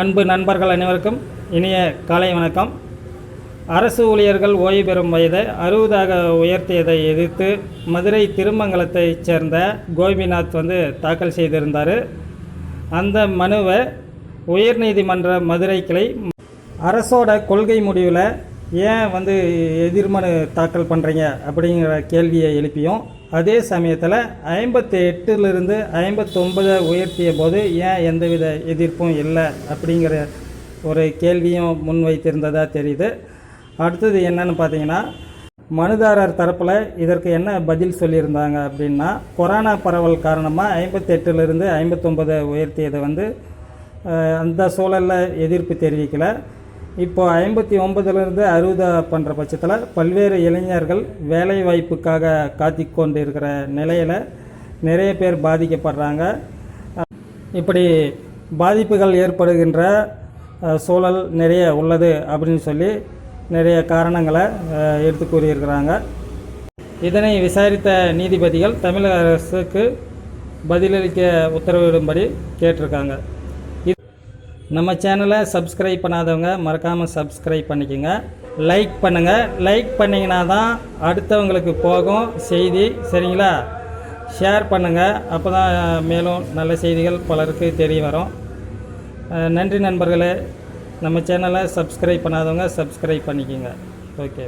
அன்பு நண்பர்கள் அனைவருக்கும் இனிய காலை வணக்கம். அரசு ஊழியர்கள் ஓய்வு பெறும் வயதை அறுபதாக உயர்த்தியதை எதிர்த்து மதுரை திருமங்கலத்தைச் சேர்ந்த கோபிநாத் வந்து தாக்கல் செய்திருந்தார். அந்த மனுவை உயர்நீதிமன்ற மதுரை கிளை அரசோட கொள்கை முடிவில் ஏன் வந்து எதிர்மனு தாக்கல் பண்ணுறீங்க அப்படிங்கிற கேள்வியை எழுப்பியும் அதே சமயத்தில் ஐம்பத்தி எட்டுலேருந்து ஐம்பத்தொம்பதை உயர்த்திய போது ஏன் எந்தவித எதிர்ப்பும் இல்லை அப்படிங்கிற ஒரு கேள்வியும் முன்வைத்திருந்ததாக தெரியுது. அடுத்தது என்னன்னு பார்த்தீங்கன்னா மனுதாரர் தரப்பில் இதற்கு என்ன பதில் சொல்லியிருந்தாங்க அப்படின்னா கொரோனா பரவல் காரணமாக ஐம்பத்தெட்டுலேருந்து ஐம்பத்தொம்பதை உயர்த்தியதை வந்து அந்த சூழலில் எதிர்ப்பு தெரிவிக்கலை. இப்போ ஐம்பத்தி ஒன்பதுலேருந்து அறுபது பண்ணுற பட்சத்தில் பல்வேறு இளைஞர்கள் வேலை வாய்ப்புக்காக காத்தி கொண்டு இருக்கிற நிலையில் நிறைய பேர் பாதிக்கப்படுறாங்க. இப்படி பாதிப்புகள் ஏற்படுகின்ற சூழல் நிறைய உள்ளது அப்படின்னு சொல்லி நிறைய காரணங்களை எடுத்து கூறியிருக்கிறாங்க. இதனை விசாரித்த நீதிபதிகள் தமிழக அரசுக்கு பதிலளிக்க உத்தரவிடும்படி கேட்டிருக்காங்க. நம்ம சேனலை சப்ஸ்கிரைப் பண்ணாதவங்க மறக்காமல் சப்ஸ்கிரைப் பண்ணிக்கோங்க. லைக் பண்ணுங்கள் லைக் பண்ணிங்கன்னா தான் அடுத்தவங்களுக்கு போகும் செய்தி சரிங்களா? ஷேர் பண்ணுங்கள் அப்போ தான் மேலும் நல்ல செய்திகள் பலருக்கு தெரிய வரும். நன்றி நண்பர்களே. நம்ம சேனலை சப்ஸ்கிரைப் பண்ணாதவங்க சப்ஸ்கிரைப் பண்ணிக்கோங்க. ஓகே